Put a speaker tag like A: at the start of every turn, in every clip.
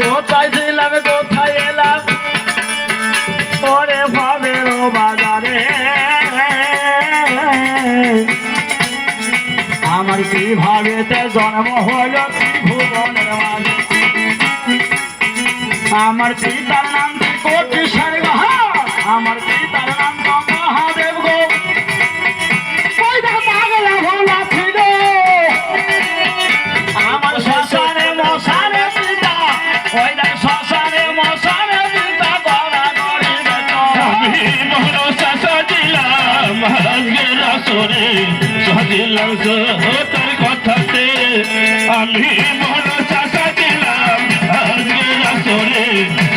A: কোথায় ছিলাম, কোথায় এলাম? ওরে ভাবের বাজারে। আমার কীভাবে জন্ম হল, ভুবনের মাঝে? আমার পিতার নাম
B: সাজিলাম তার কথাতে। আমি মনসা সাজিলাম আজকের আসরে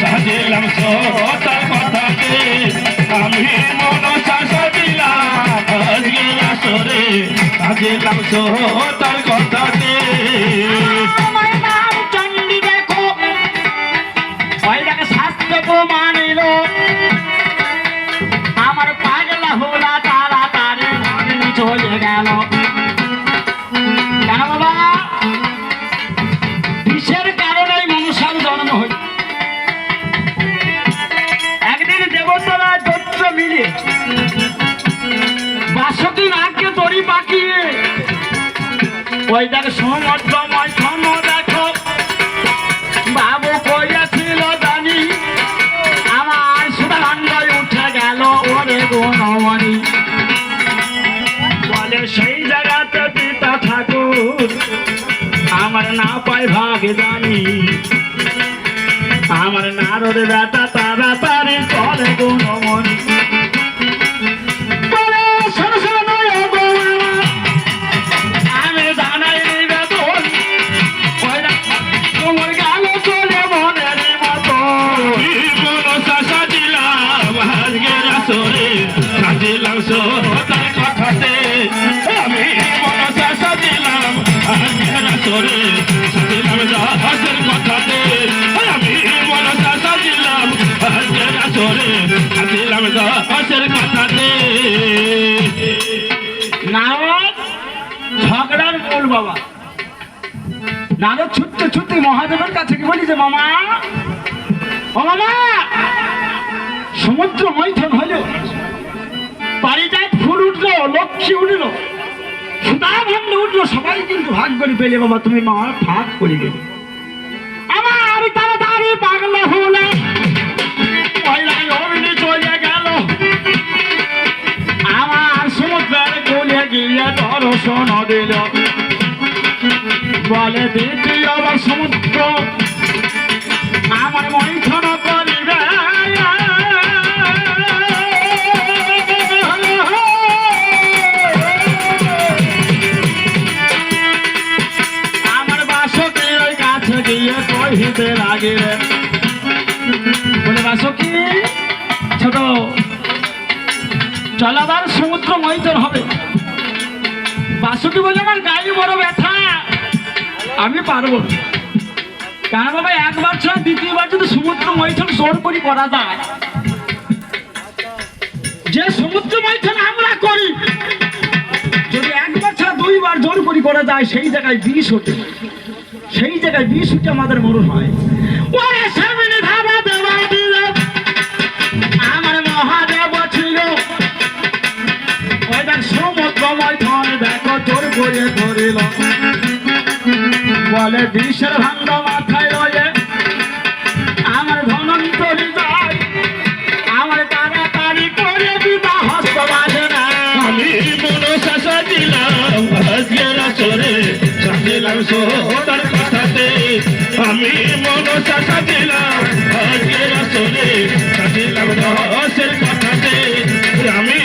B: সাজিলাম তার কথাতে। আমি মনসা সাজিলাম আজকের আসরে সাজিলাম তার কথাতে।
A: তরি পাকিয়ে ওই দেখ সমুদ্র মৈথন দেখো। বাবু কইয়াছিল জানি আমার সুধারঙ্গায় উঠে গেল ওরে গুণমণি বলে সেই জায়গাতে পিতা ঠাকুর, আমার না পায় ভাগ জানি আমার নারদ বেটা বাবা। নারদ ছুটতে ছুটতে মহাদেবের কাছে কি বলি যে, মামা, ও মামা, সমুদ্র মৈথন হলো পারিজাত ফুল উঠল, লক্ষ্মী উঠল। সুতা সবাই কিন্তু ভাগ করে পেলে, বাবা, তুমি ভাগ করে গেলে আমার তাড়াতাড়ি পাগলা হলে। আমার সমুদ্রের কোলে গিয়ে দর্শন দিল। বলে দ্বিতীয় আবার সমুদ্র। আমার মৈথন করিবে আমার বাসকে ওই কাছে গিয়ে কহিতে লাগিলে। বলে, বাসকি, ছোট চলাবার সমুদ্র মৈথন হবে। বাসুকি বলে, আমার গায়ে বড় ব্যথা আমি পারব। কারণ বাবা, একবার ছাড়া দ্বিতীয়বার যদি সমুদ্র মৈথন জোর করি করা যায়, যে সমুদ্র মৈথন আমরা করি, যদি একবার ছাড়া দুইবার জোর করি করা যায়, সেই জায়গায় বিষ ওঠে। সেই জায়গায় বিষ উঠে আমাদের মরণ হয়। বলে, বিষের ভাঙ্গ মাথায় রয়ে আমার ধনন্তরি যায় আমার তাড়াতাড়ি করে দিবা হস্ত
B: আমি মনসা সাজিলাম আজকের আসরে সাজিলাম সোতার কথাতে। আমি মনসা সাজিলাম আজকের আসরে সাজিলাম রসের কথাতে। আমি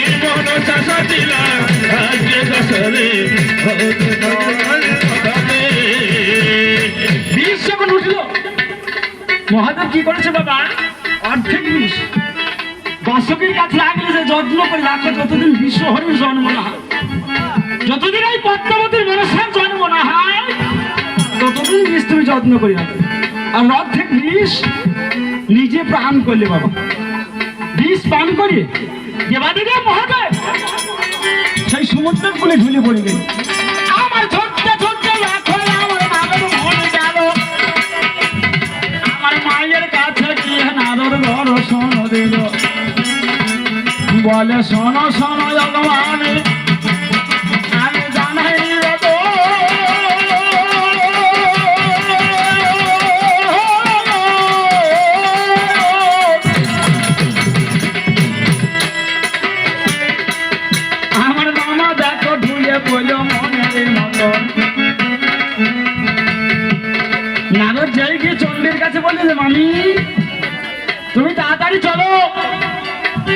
B: সাজিলাম আজকের আসরে কথাতে।
A: মহাদেব কি করেছে বাবা? অর্ধেক বিষ। বাসকের কাছে লাগলে যে যত্ন করে রাখো, যতদিন বিশ্ব হরির জন্ম না হয়, যতদিন এই পদ্মাবতীর মনসার জন্ম না হয়, ততদিন বিষ তুমি যত্ন করে রাখো। আর অর্ধেক বিষ নিজে প্রাণ করলে বাবা। বিষ পান করে দেবাদিদেব মহাদেব সেই সমুদ্রের কোলে ঝুলে পড়ে গেল দিল বলে, শোনো শোনো ভগবানে, আমি জানাই আমার মামা দেখো, ঢুলে বলল মনের মতো নারদ, যাই গিয়ে চন্ডীর কাছে বললে যে মামি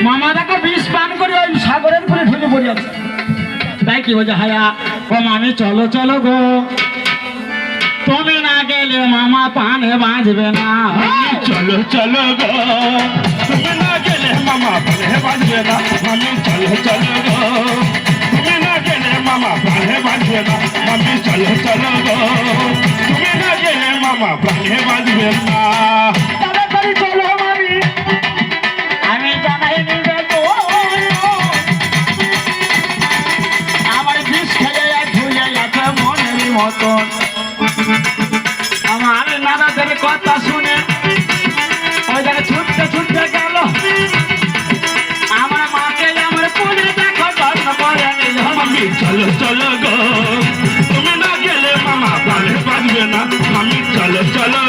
A: মামা দেখো বিষ পান করে, ওই সাগরের করে ঢুকে পড়ে তাই কি বলছে, হায়া? ও মামি, চলো চলো গো। তুমি না গেলে মামা পানে বাঁচবে না।
B: চলো চলো গো। তুমি না গেলে মামা প্রাণে বাঁচবে না। আমি চলো চলো গো। তুমি না গেলে মামা প্রাণে বাঁচবে না। আমি চলো চলো গো। তুমি না গেলে মামা প্রাণে বাঁচবে না।
A: মতন। আমার নানাদের কথা শুনে ওই জায়গায় ছুটতে ছুটতে গেল। আমার মাকে আমার পুজো দেখো যত্ন করে
B: আমি চলো চলো গো। তুমি না গেলে মামা প্রাণে বাঁচবে না। আমি চলো চলো